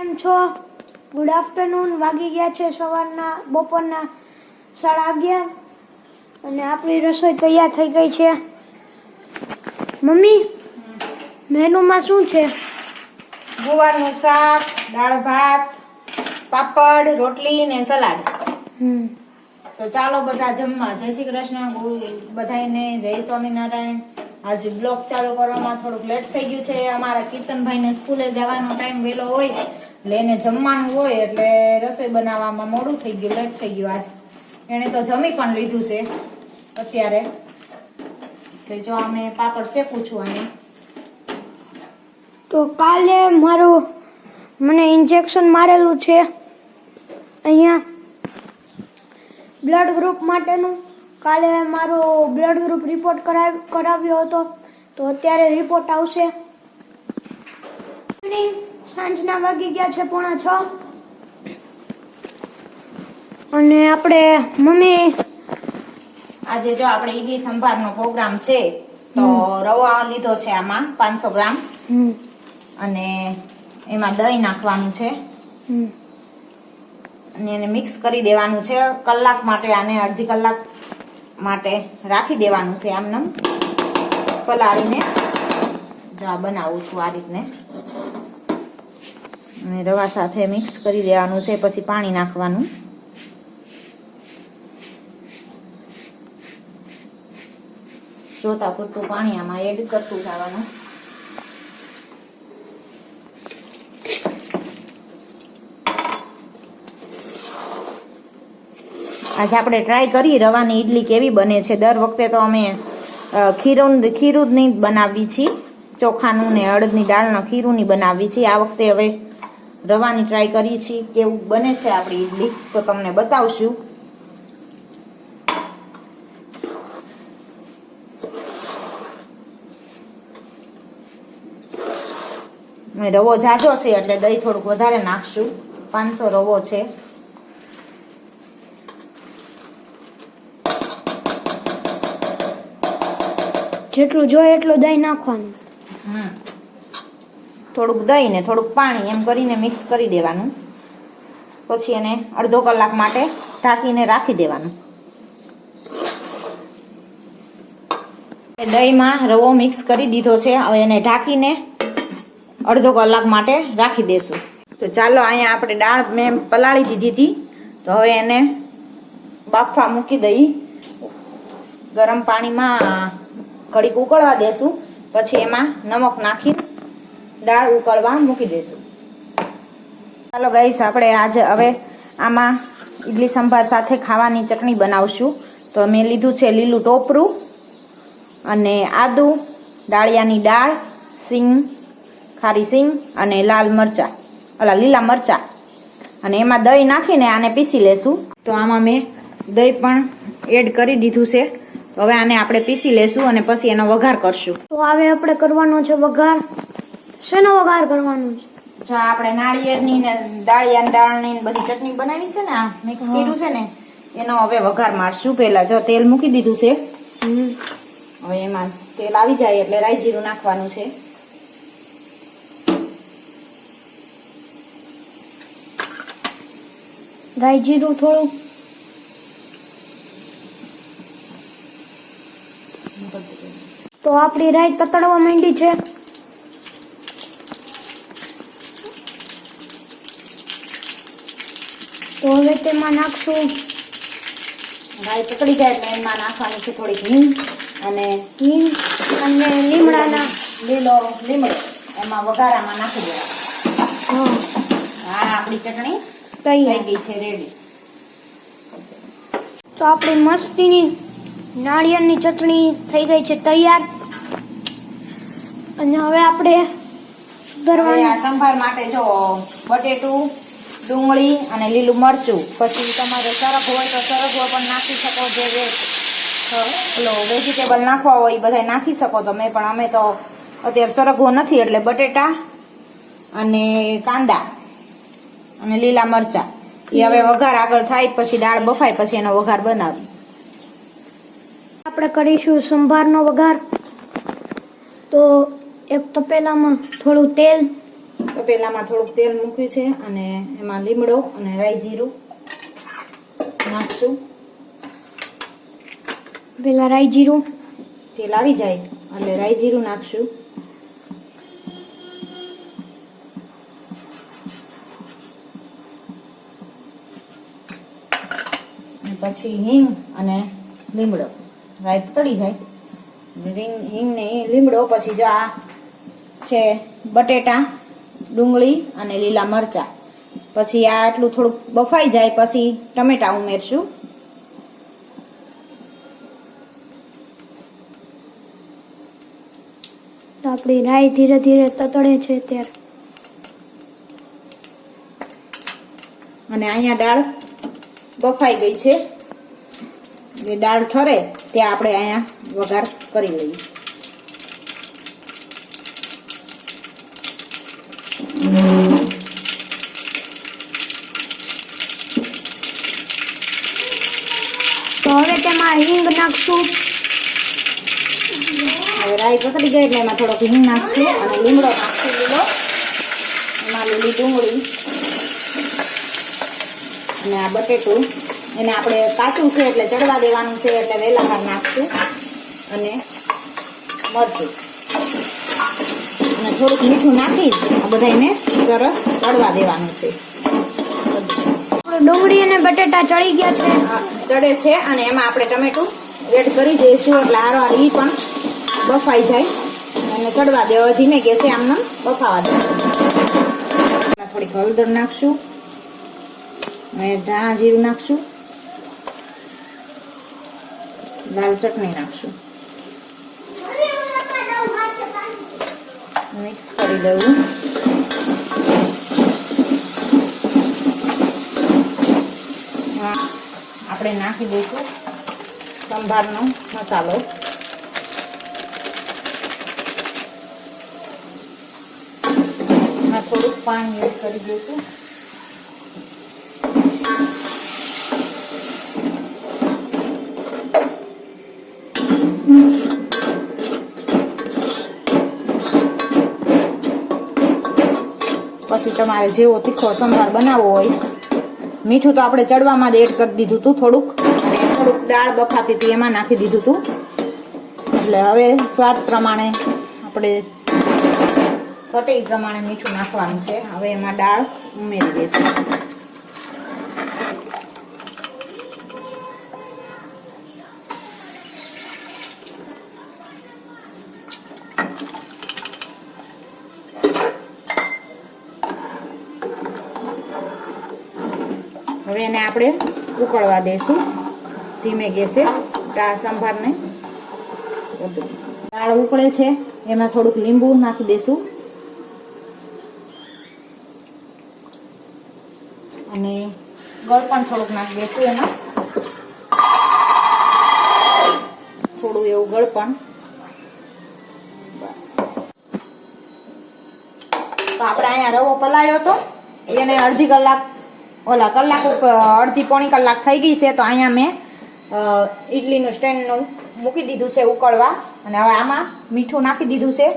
કેમ છો? Good afternoon વાગી ગયા છે સવારના બપોરના સાડા અગિયાર. અને આપણી રસોઈ તૈયાર થઈ ગઈ છે. મમ્મી મેનુમાં શું છે? ગુવારનું શાક દાળ ભાત પાપડ રોટલી ને સલાડ. તો ચાલો બધા જમવા. જય શ્રી કૃષ્ણ. ગુરુ બધાને જય સ્વામિનારાયણ. આજે બ્લોગ ચાલુ કરવામાં થોડુંક લેટ થઈ ગયું છે. અમારા કીર્તનભાઈને સ્કૂલે જવાનો ટાઈમ વહેલો હોય. એટલે એને જમવાનું હોય એટલે રસોઈ બનાવવામાં મોડું થઈ ગયું લેટ થઈ ગયું આજ. એણે તો જમી પણ લીધું છે અત્યારે. એટલે જો અમે પાપડ શેકું છું અને તો કાલે મારું મને ઇન્જેક્શન મારેલું છે અહીંયા. બ્લડ ગ્રુપ માટેનું. કાલે મારો બ્લડ ગ્રુપ રિપોર્ટ કરાવ, કરાવ્યો હતો. તો અત્યારે રિપોર્ટ આવશે. સાંજના વાગી ગયા છે પોણા છ. અને આપણે મમ્મી આજે જો આપણે ઈડલી સંભારનો પ્રોગ્રામ છે તો રવા લીધો છે આમાં પાંચસો ગ્રામ. અને એમાં દહીં નાખવાનું છે. અને એને મિક્સ કરી દેવાનું છે. કલાક માટે આને અડધી કલાક માટે રાખી દેવાનું છે આમનેમ. પલાળીને જો આ બનાવું છું આ રીતને. અને રવા સાથે મિક્સ કરી દેવાનું છે, પછી પાણી નાખવાનું. જોતા પૂરતું પાણી આમાં એડ કરતું જવાનું. આજે આપણે ટ્રાય કરી રવાની ઈડલી કેવી બને છે. દર વખતે તો અમે ખીરું ખીરું જ નહીં બનાવી છીએ. ચોખાનું ને અડદની દાળના ખીરુંની બનાવી છીએ. આ વખતે હવે રવાની ટ્રાય કરી છીએ કેવું બને છે આપણી ઈડલી? તો તમને બતાવશું. રવો જાજો છે એટલે દહીં થોડુંક વધારે નાખશું. પાંચસો રવો છે. જેટલું જોઈએ એટલું દહીં નાખવાનું. હમ. થોડુંક દહીં ને થોડુંક પાણી એમ કરીને મિક્સ કરી દેવાનું. પછી એને અડધો કલાક માટે ઢાંકીને રાખી દેવાનું. દહીંમાં રવો મિક્સ કરી દીધો છે. હવે એને ઢાંકીને અડધો કલાક માટે રાખી દેશું. તો ચાલો અહીંયા આપણે દાળ મેં પલાળી દીધી હતી. તો હવે એને બાફવા મૂકી દઈ. ગરમ પાણીમાં ઘડીક ઉકળવા દેશું. પછી એમાં નમક નાખી દાળ ઉકળવા મૂકી દઈશું. ચાલો ગાઈસ આપણે આજે હવે આમાં ઈડલી સંભાર સાથે ખાવાની ચટણી બનાવશું. તો મેં લીધું છે લીલું ટોપરું અને આદુ, ડાળિયાની દાળ, સિંગ, ખારી સિંગ અને લાલ મરચા. અલા, લીલા મરચા. અને એમાં દહીં નાખીને આને પીસી લેશું. તો આમાં મેં દહીં પણ એડ કરી દીધું છે. હવે આને આપણે પીસી લેશું અને પછી એનો વઘાર કરશું. તો હવે આપણે કરવાનો છે વઘાર. શેનો વઘાર કરવાનો છે? જો આપણે નાળિયેરની ને દાળિયાની દાળની ને બધી ચટણી બનાવી છે ને આ મિક્સ કર્યું છે ને એનો હવે વઘાર મારશું પહેલા. જો તેલ મૂકી દીધું છે. હવે એમાં તેલ આવી જાય એટલે રાઈ જીરું નાખવાનું છે. રાઈ જીરું થોડું. તો આપણી રાઈ તતડવા માંડી છે. તો હવે તેમાં નાખશું. રાઈ પકડી જાય એટલે એમાં નાખવાની છે થોડીક હિંગ અને હિંગ અને લીમડાના. લીલો લીમડો. એમાં વઘારામાં નાખી દેવા. હા. આપણી ચટણી થઈ તૈયાર ગઈ છે રેડી તો આપણી મસ્તીની નાળિયેરની ચટણી થઈ ગઈ છે તૈયાર. અને હવે આપણે સુધારવાની સંભાર માટે જો બટેટું ડુંગળી અને લીલું મરચું. પછી તમારે સરફ હોય તો સરગવો પણ નાખી શકો જે જે ઓલો વેજીટેબલ નાખવા હોય એ બધા નાખી શકો તમે પણ અમે તો અત્યારે સરગવો નથી એટલે બટેટા અને કાંદા અને લીલા મરચા. એ હવે વઘાર આગળ થાય પછી દાળ બફાય પછી એનો વઘાર બનાવી. આપણે કરીશું સંભારનો વઘાર. તો એક તપેલામાં થોડું તેલ તપેલામાં થોડુંક તેલ મૂક્યું છે અને એમાં લીમડો અને રાઈ જીરું નાખશું. પેલા રાઈ જીરું. તેલ આવી જાય એટલે રાઈ જીરું નાખશું. પછી હિંગ અને લીમડો. રાઈ તળી જાય. હિંગ ને લીમડો પછી જો આ છે બટેટા ડુંગળી અને લીલા મરચા. પછી આ આટલું થોડુંક બફાઈ જાય પછી ટમેટા ઉમેરશું. તો આપણી રાઈ ધીરે ધીરે તતડે છે ત્યારે અને અહીંયા દાળ બફાઈ ગઈ છે. એ દાળ ઠરે ત્યાં આપણે અહીંયા વઘાર કરી લઈએ. તો હવે તેમાં હિંગ નાખશું. હવે રાઈ પકડી જાય એટલે એમાં થોડોક હિંગ નાખશું અને લીમડો નાખશું લીલો. એમાં લીલી ડુંગળી અને આ બટેટું. એને આપણે કાચું છે એટલે ચડવા દેવાનું છે એટલે વેલામાં નાખશું. અને મરચું. અને થોડુંક મીઠું નાખી આ બધા એને સરસ ચડવા દેવાનું છે. ડુંગળી અને બટેટા ચડી ગયા છે. ચડે છે અને એમાં આપણે ટમેટું એડ કરી દઈશું એટલે હારો હાર પણ બફાઈ જાય. અને ચડવા દેવા ધીમે ગેસે આમને બફાવા દેવા થોડીક હળદર નાખશું અને ધાણા જીરું નાખશું લાલ ચટણી નાખશું. મિક્સ કરી દઉં આપણે નાખી દઈશું સંભારનો મસાલો. થોડુંક પાણી એડ કરી દઈશું પછી તમારે જેવો તીખો સંભાર બનાવવો હોય. મીઠું તો આપણે ચડવામાં જ એડ કરી દીધું હતું થોડુંક. અને થોડુંક દાળ બફાતી હતી એમાં નાખી દીધું હતું એટલે હવે સ્વાદ પ્રમાણે આપણે ઘટે પ્રમાણે મીઠું નાખવાનું છે. હવે એમાં દાળ ઉમેરી દઈશું હવે એને આપણે ઉકળવા દઈશું ધીમે ગેસે. દાળ સંભારને દાળ ઉકળે છે. એમાં થોડુંક લીંબુ નાખી દઈશું અને ગળ પણ થોડુંક નાખી દઈશું એમાં. થોડું એવું ગળપણ તો આપણે અહીંયા રવો પલાળ્યો હતો. એને અડધી કલાક ઓલા કલાક અડધી પોણી કલાક થઈ ગઈ છે, તો અહીંયા મેં ઇડલીનું સ્ટેન્ડનું મૂકી દીધું છે ઉકળવા. અને હવે આમાં મીઠું નાખી દીધું છે.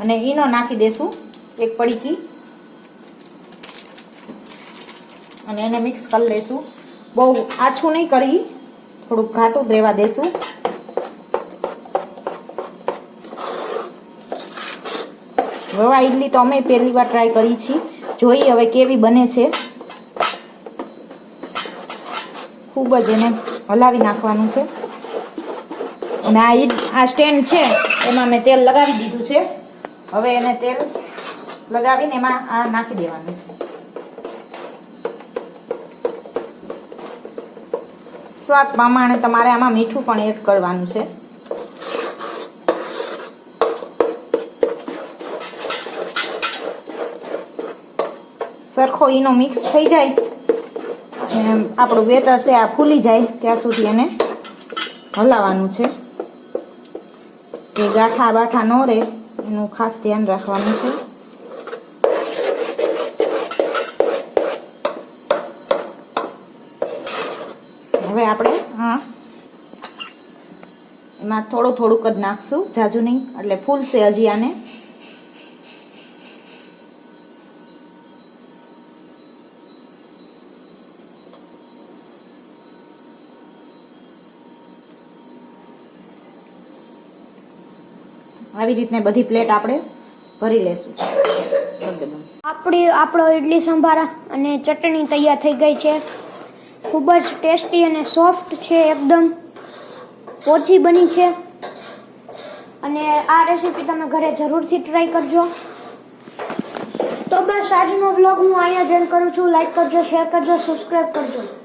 અને ઈનો નાખી દેશું એક પડીકી. અને એને મિક્સ કરી લઈશું બહુ આછું નહીં કરી, થોડુંક ઘાટું જ રહેવા દેશું. રવા ઇડલી તો અમે પહેલી વાર ટ્રાય કરી છીએ. જોઈએ હવે કેવી બને છે. ખૂબ જ એને હલાવી નાખવાનું છે. અને આ ઈડ આ સ્ટેન્ડ છે, એમાં મેં તેલ લગાવી દીધું છે. હવે એને તેલ લગાવીને એમાં આ નાખી દેવાનું છે. સ્વાદ પ્રમાણે તમારે આમાં મીઠું પણ એડ કરવાનું છે. સરખો ઈનો મિક્સ થઈ જાય. આપણું બેટર છે, આ ફૂલી જાય ત્યાં સુધી એને હલાવવાનું છે. એ ગાંઠા બાઠા ન રહે, એનું ખાસ ધ્યાન રાખવાનું છે. હવે આપણે, હા. એમાં થોડું થોડુંક જ નાખશું, જાજુ નહીં, એટલે ફૂલશે હજી આને. આવી રીતને બધી પ્લેટ આપણે ભરી લેશું. આપણી, આપણો ઇડલી સંભારા અને ચટણી તૈયાર થઈ ગઈ છે. ખૂબ જ ટેસ્ટી અને સોફ્ટ છે, એકદમ ઓછી બની છે. અને આ રેસીપી તમે ઘરે જરૂરથી ટ્રાય કરજો. તો બસ આજનો વ્લોગ હું અહીંયા જ એન્ડ કરું છું. લાઈક કરજો શેર કરજો સબસ્ક્રાઈબ કરજો.